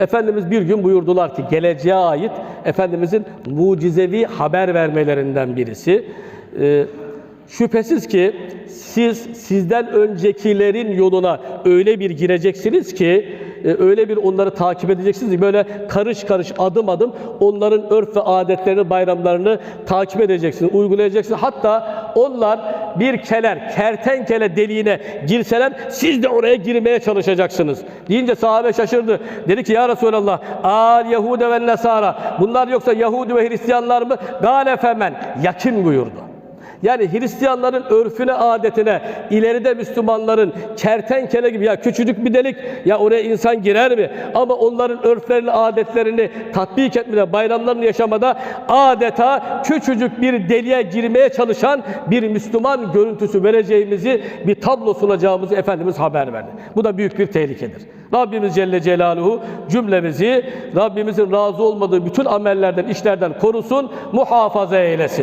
Efendimiz bir gün buyurdular ki geleceğe ait Efendimizin mucizevi haber vermelerinden birisi. Ee, şüphesiz ki siz sizden öncekilerin yoluna öyle bir gireceksiniz ki e, öyle bir onları takip edeceksiniz ki böyle karış karış adım adım onların örf ve adetlerini, bayramlarını takip edeceksiniz, uygulayacaksınız. Hatta onlar bir keler, kertenkele deliğine girseler siz de oraya girmeye çalışacaksınız. Deyince sahabe şaşırdı. Dedi ki ya Resulallah al Yahude ve Nesara bunlar yoksa Yahudi ve Hristiyanlar mı? Gale femen yakin buyurdu. Yani Hristiyanların örfüne, adetine, ileride Müslümanların kertenkele gibi ya küçücük bir delik ya oraya insan girer mi? Ama onların örflerini, adetlerini tatbik etmede, bayramlarını yaşamada adeta küçücük bir deliğe girmeye çalışan bir Müslüman görüntüsü vereceğimizi bir tablo sunacağımızı Efendimiz haber verdi. Bu da büyük bir tehlikedir. Rabbimiz Celle Celaluhu cümlemizi Rabbimizin razı olmadığı bütün amellerden, işlerden korusun, muhafaza eylesin.